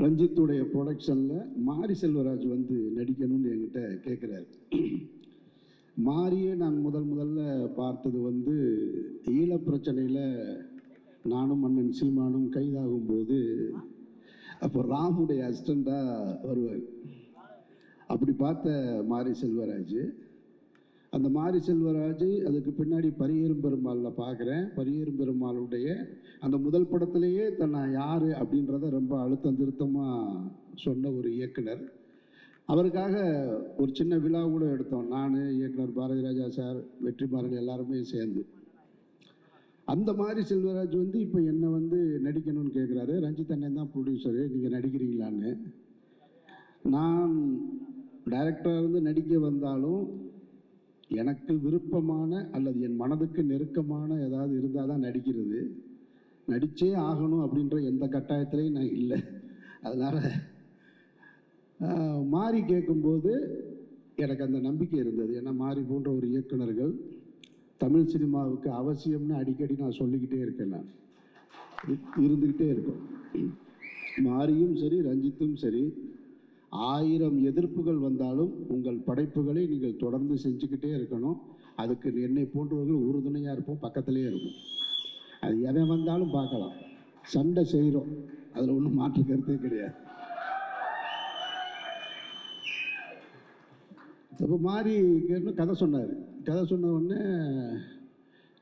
ரஞ்சித்துடைய ப்ரொடக்ஷனில் மாரி செல்வராஜ் வந்து நடிக்கணும்னு என்கிட்ட கேட்குறாரு மாரியை நான் முதல் முதல்ல பார்த்தது வந்து ஈழ பிரச்சனையில் நானும் அண்ணன் சீமானும் கைதாகும் போது அப்போ ராமுடைய அசிஸ்டண்ட்டாக வருவார். அப்படி பார்த்த மாரி செல்வராஜ் அந்த மாரி செல்வராஜ் அதுக்கு பின்னாடி பரியேறும் பெருமாளில் பார்க்குறேன் பரியேறும் பெருமாளுடைய அந்த முதல் படத்திலேயே தன்னை யார் அப்படின்றத ரொம்ப அழுத்தம் திருத்தமாக சொன்ன ஒரு இயக்குனர். அவருக்காக ஒரு சின்ன விழா கூட எடுத்தோம். நான் இயக்குனர் பாரதி ராஜா சார் வெற்றிமாறன் எல்லாருமே சேர்ந்து. அந்த மாதிரி செல்வராஜ் வந்து இப்போ என்னை வந்து நடிக்கணும்னு கேட்குறாரு ரஞ்சித் அண்ணன் தான் ப்ரொடியூசரு நீங்கள் நடிக்கிறீங்களான்னு. நான் டைரக்டராக இருந்து நடிக்க வந்தாலும் எனக்கு விருப்பமான அல்லது என் மனதுக்கு நெருக்கமான ஏதாவது இருந்தால் தான் நடிக்கிறது. நடித்தே ஆகணும் அப்படின்ற எந்த கட்டாயத்திலையும் நான் இல்லை. அதனால் மாறி கேட்கும்போது எனக்கு அந்த நம்பிக்கை இருந்தது. ஏன்னா மாறி போன்ற ஒரு இயக்குனர்கள் தமிழ் சினிமாவுக்கு அவசியம்னு அடிக்கடி நான் சொல்லிக்கிட்டே இருக்கேன் நான். இருந்துக்கிட்டே இருக்கும். மாரியும் சரி ரஞ்சித்தும் சரி ஆயிரம் எதிர்ப்புகள் வந்தாலும் உங்கள் படைப்புகளை நீங்கள் தொடர்ந்து செஞ்சுக்கிட்டே இருக்கணும். அதுக்கு என்னை போன்றவர்கள் உறுதுணையாக இருப்போம் பக்கத்திலே இருக்கும் அது எதை வந்தாலும் பார்க்கலாம். சண்டை செய்கிறோம் அதில் ஒன்றும் மாற்று கருத்தே கிடையாது. அப்போ மாறி கேட்டு கதை சொன்னார். கதை சொன்ன உடனே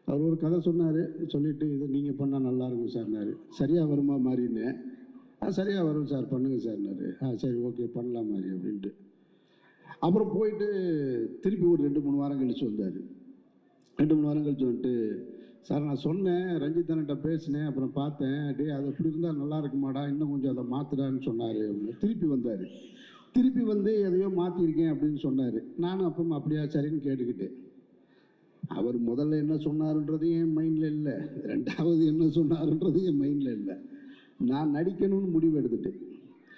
அவர் ஒரு கதை சொன்னார். சொல்லிவிட்டு இது நீங்கள் பண்ணால் நல்லா இருக்கும் சார்னாரு சரியாக வருமா மாறின்னு ஆ சரியாக வரும் சார். பண்ணுங்கள் சார்னாரு ஆ சரி ஓகே பண்ணலாம் மாதிரி அப்படின்ட்டு. அப்புறம் போயிட்டு திருப்பி ஒரு ரெண்டு மூணு வாரம் கழித்து வந்தார். ரெண்டு மூணு வாரம் கழிச்சு வந்துட்டு சார் நான் சொன்னேன் ரஞ்சித் பேசினேன் அப்புறம் பார்த்தேன். டே அது அப்படி இருந்தால் நல்லா இருக்குமாடா இன்னும் கொஞ்சம் அதை மாற்றுடான்னு சொன்னார். அப்படின்னு திருப்பி வந்தார். திருப்பி வந்து எதையோ மாற்றிருக்கேன் அப்படின்னு சொன்னார். நானும் அப்போ அப்படியா சரின்னு கேட்டுக்கிட்டேன். அவர் முதல்ல என்ன சொன்னாருன்றது என் மைண்டில் இல்லை. ரெண்டாவது என்ன சொன்னாருன்றது என் மைண்டில் இல்லை. நான் நடிக்கணும்னு முடிவு எடுத்துட்டேன்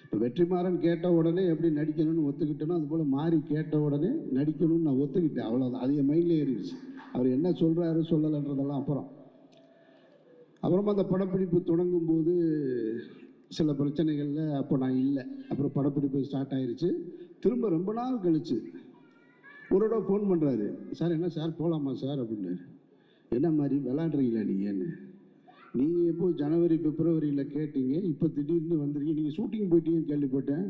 இப்போ வெற்றிமாறன் கேட்ட உடனே எப்படி நடிக்கணும்னு ஒத்துக்கிட்டேனோ அதுபோல் மாறி கேட்ட உடனே நடிக்கணும்னு நான் ஒத்துக்கிட்டேன். அவ்வளோதான் அது என் மைண்டில் ஏறிடுச்சு அவர் என்ன சொல்கிறாரு சொல்லலைன்றதெல்லாம் அப்புறம். அப்புறமா அந்த படப்பிடிப்பு தொடங்கும் போது சில பிரச்சனைகளில் அப்போ நான் இல்லை. அப்புறம் படப்பிடிப்பு ஸ்டார்ட் ஆயிடுச்சு திரும்ப ரொம்ப நாள் கழிச்சு ஒரு தடவை ஃபோன் பண்ணுறாரு சார் என்ன சார்? போகலாமா சார்? அப்படின்னாரு என்ன மாதிரி? விளாட்றீங்களா நீங்கன்னு நீங்கள் எப்போ ஜனவரி பிப்ரவரியில் கேட்டீங்க. இப்போ திடீர்னு வந்துருக்கீங்க. நீங்கள் ஷூட்டிங் போயிட்டீங்கன்னு கேள்விப்பட்டேன்.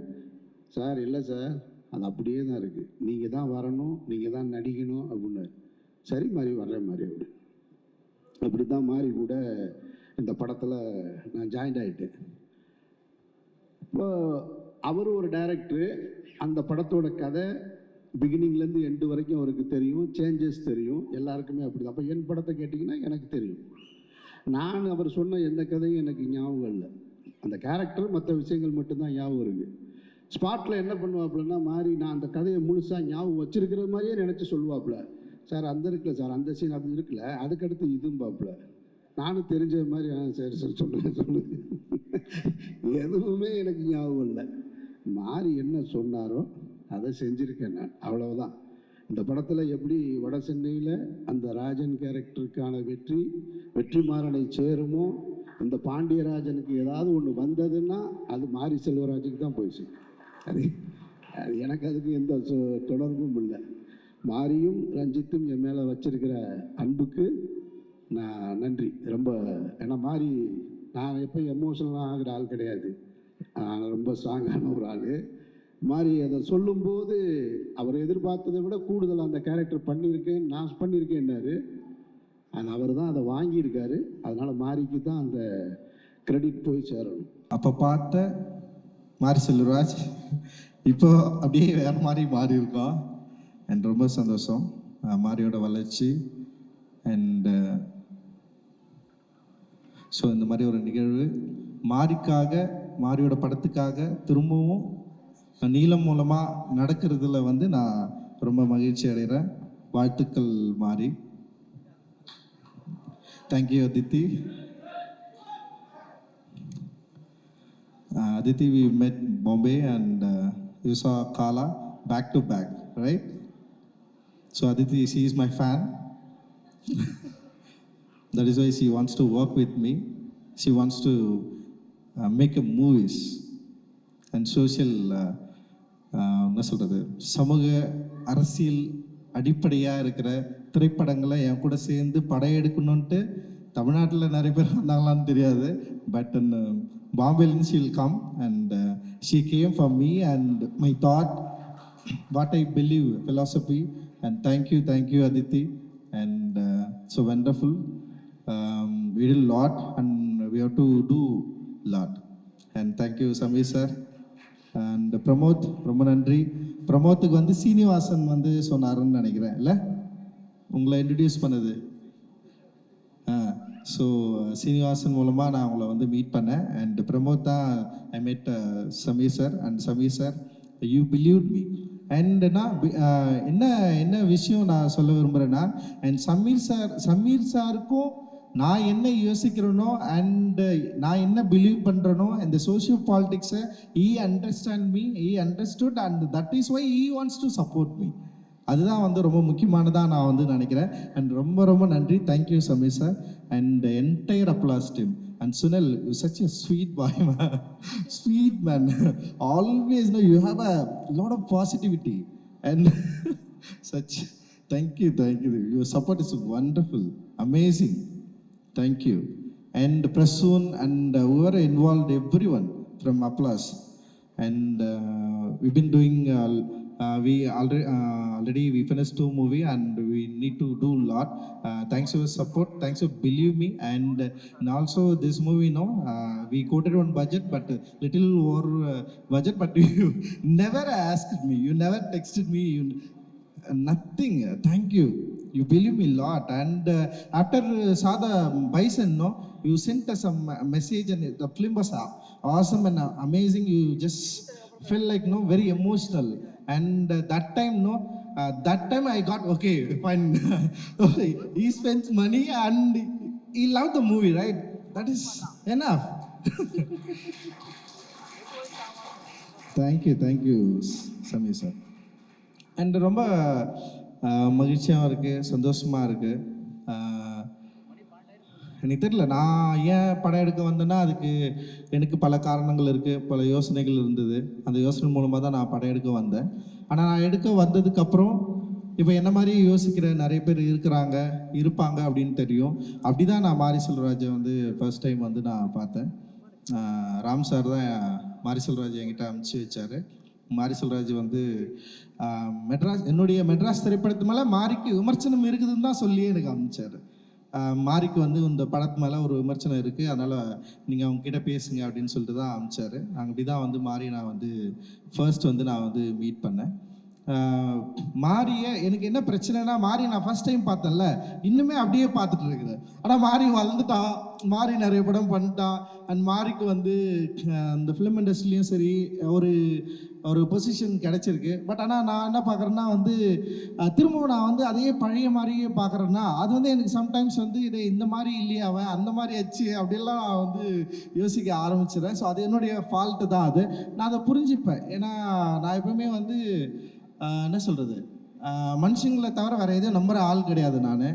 சார் இல்லை சார். அது அப்படியே தான் இருக்குது நீங்கள் தான் வரணும். நீங்கள் தான் நடிக்கணும் அப்படின்னாரு சரி மாதிரி வர்ற மாதிரி அப்படி. அப்படி தான் மாறி கூட இந்த படத்தில் நான் ஜாயின்ட் ஆகிட்டேன் இப்போ அவர் ஒரு டைரக்டரு அந்த படத்தோட கதை பிகினிங்லேருந்து எண்டு வரைக்கும் அவருக்கு தெரியும். சேஞ்சஸ் தெரியும். எல்லாருக்குமே அப்படி தான் அப்போ என் படத்தை கேட்டிங்கன்னா எனக்கு தெரியும். நான் அவர் சொன்ன எந்த கதையும் எனக்கு ஞாபகம் இல்லை. அந்த கேரக்டர் மற்ற விஷயங்கள் மட்டும்தான் ஞாபகம் இருக்குது ஸ்பாட்டில் என்ன பண்ணுவாப்புலன்னா மாறி நான் அந்த கதையை முழுசாக ஞாபகம் வச்சிருக்கிற மாதிரியே நினச்சி சொல்லுவாப்புல. சார் அந்த இருக்குல்ல சார் அந்த சீன் அது இருக்குல்ல அதுக்கடுத்து இதுவும் பாப்புல. நானும் தெரிஞ்ச மாதிரி ஆ சரி சரி சொல்லுங்கள் சொல்லுங்க. எதுவுமே எனக்கு ஞாபகம் இல்லை. மாறி என்ன சொன்னாரோ அதை செஞ்சுருக்கேன் நான். அவ்வளவுதான். இந்த படத்தில் எப்படி வட சென்னையில் அந்த ராஜன் கேரக்டருக்கான வெற்றி வெற்றிமாறனை சேருமோ இந்த பாண்டியராஜனுக்கு ஏதாவது ஒன்று வந்ததுன்னா அது மாரி செல்வராஜுக்கு தான் போயிடுச்சு. அது அது எனக்கு அதுக்கு எந்த தொடர்பும் இல்லை. மாரியும் ரஞ்சித்தும் என் மேலே வச்சிருக்கிற அன்புக்கு நான் நன்றி. ரொம்ப ஏன்னா மாறி நான் எப்போ எமோஷனலாக ஆகிற ஆள் கிடையாது. நான் ரொம்ப ஸ்ட்ராங்கான ஒரு ஆள். மாறி அதை சொல்லும்போது அவர் எதிர்பார்த்ததை விட கூடுதல் அந்த கேரக்டர் பண்ணியிருக்கேன் நான் பண்ணியிருக்கேன்னாரு அது அவர் தான் அதை வாங்கியிருக்காரு. அதனால் மாரிக்கு தான் அந்த கிரெடிட் போய் சேரணும். அப்போ பார்த்த மாரி செல்வராஜ் இப்போ அப்படியே வேற மாதிரி மாறி இருக்கோம் அண்ட் ரொம்ப சந்தோஷம். மாரியோட வளர்ச்சி அண்டு ஸோ இந்த மாதிரி ஒரு நிகழ்வு மாரிக்காக மாரியோட படத்துக்காக திரும்பவும் நீளம் மூலமாக நடக்கிறதுல வந்து நான் ரொம்ப மகிழ்ச்சி அடைகிறேன் வாழ்த்துக்கள் மாறி தேங்க்யூ அதித்தி அதித்தி வி மெட் Bombay and you saw Kaala back to back right so Aditi she is my fan that is why she wants to work with me she wants to uh, make a movies and uh, என்ன சொல்கிறது சமூக அரசியல் அடிப்படையாக இருக்கிற திரைப்படங்களை என் கூட சேர்ந்து படையெடுக்கணுன்ட்டு தமிழ்நாட்டில் நிறைய பேர் வந்தாங்களான்னு தெரியாது. But பாம்பேலேருந்து she'll come and she came for me and my thought what I believe philosophy and thank you thank you Aditi and so wonderful uh, so wonderful. Um, we did a lot, and we have to sir and Pramod ரொம்ப நன்றி. பிரமோத்துக்கு வந்து சீனிவாசன் வந்து சொன்னாருன்னு நினைக்கிறேன் இல்லை? உங்களை introduce பண்ணது. So Srinivasan மூலமாக நான் உங்களை வந்து மீட் பண்ணேன். அண்ட் பிரமோத் தான் I meet Sameer sir and Sameer sir you believe me and நான் uh, என்ன என்ன விஷயம் நான் சொல்ல விரும்புகிறேன்னா அண்ட் சமீர் சார் சமீர் சாருக்கும் நான் என்ன யோசிக்கிறேனோ அண்டு நான் என்ன பிலீவ் பண்ணுறேனோ இந்த socio பாலிட்டிக்ஸை he understand me he understood and that is why he wants to support me அதுதான் வந்து ரொம்ப முக்கியமானதாக நான் வந்து நினைக்கிறேன். அண்ட் ரொம்ப ரொம்ப நன்றி. Thank you Sameer sir and entire applause team and Sunil you such a sweet boy man sweet man always no you have a lot of positivity and such thank you thank you your support is wonderful amazing Thank you. And Prasoon and uh, whoever involved, everyone from Aplas. And uh, we've been doing, uh, uh, we already, uh, already we finished two movie and we need to do a lot. Uh, thanks for your support. Thanks for believe me. And, uh, and also this movie, no, we quoted on budget, but little over budget, but you never asked me. You never texted me. You, nothing. Thank you You believe me a lot. And uh, after uh, saw the bison, no, you sent us a m- message, and the film was aw- awesome and uh, amazing. You just felt like no, very emotional. And uh, that time, no, uh, that time I got okay, fine. he spends money and he loved the movie, right? That is enough. thank you, thank you, Samir sir. And ரொம்ப மகிழ்ச்சியாகவும் இருக்குது சந்தோஷமாக இருக்குது எனக்கு தெரியல நான் ஏன் படம் எடுக்க வந்தேன்னா அதுக்கு எனக்கு பல காரணங்கள் இருக்குது பல யோசனைகள் இருந்தது. அந்த யோசனை மூலமாக தான் நான் படம் எடுக்க வந்தேன். ஆனால் நான் எடுக்க வந்ததுக்கப்புறம் இப்போ என்ன மாதிரி யோசிக்கிற நிறைய பேர் இருக்கிறாங்க இருப்பாங்க அப்படின்னு தெரியும். அப்படி தான் நான் மாரி செல்வராஜை வந்து ஃபர்ஸ்ட் டைம் வந்து நான் பார்த்தேன். ராம் சார் தான் மாரி செல்வராஜ் என்கிட்ட அனுப்பிச்சி வச்சார். மாரி செல்வராஜ் வந்து மெட்ராஸ் என்னுடைய மெட்ராஸ் திரைப்படத்து மேலே மாரிக்கு விமர்சனம் இருக்குதுன்னு தான் சொல்லி எனக்கு அமைச்சார் மாரிக்கு வந்து இந்த படத்து மேலே ஒரு விமர்சனம் இருக்குது அதனால் நீங்கள் அவங்கக்கிட்ட பேசுங்க அப்படின்னு சொல்லிட்டு தான் அமைச்சார் நாங்கள் இப்படி தான் வந்து மாரி நான் வந்து ஃபர்ஸ்ட் வந்து நான் வந்து மீட் பண்ணேன். மாரிய எனக்கு என்ன பிரச்சனைனா மாரி நான் ஃபர்ஸ்ட் டைம் பார்த்தேன்ல இன்னுமே அப்படியே பார்த்துட்டு இருக்கிறேன். ஆனால் மாரி வளர்ந்துட்டான் மாரி நிறைய படம் பண்ணிட்டான். அண்ட் மாரிக்கு வந்து அந்த ஃபிலிம் இண்டஸ்ட்ரிலையும் சரி ஒரு ஒரு பொசிஷன் கிடச்சிருக்கு. பட் ஆனால் நான் என்ன பார்க்குறேன்னா வந்து திரும்பவும் நான் வந்து அதையே பழைய மாதிரியே பார்க்குறேன்னா அது வந்து எனக்கு சம்டைம்ஸ் வந்து இதை இந்த மாதிரி இல்லையே அவன் அந்த மாதிரி ஆச்சு அப்படிலாம் நான் வந்து யோசிக்க ஆரம்பிச்சிடறேன் ஸோ அது என்னுடைய ஃபால்ட்டு தான் அது. நான் அதை புரிஞ்சுப்பேன். ஏன்னா நான் எப்பவுமே வந்து என்ன சொல்கிறது மனுஷங்களை தவிர வேறு எதுவும் நம்புகிற ஆள் கிடையாது நான்.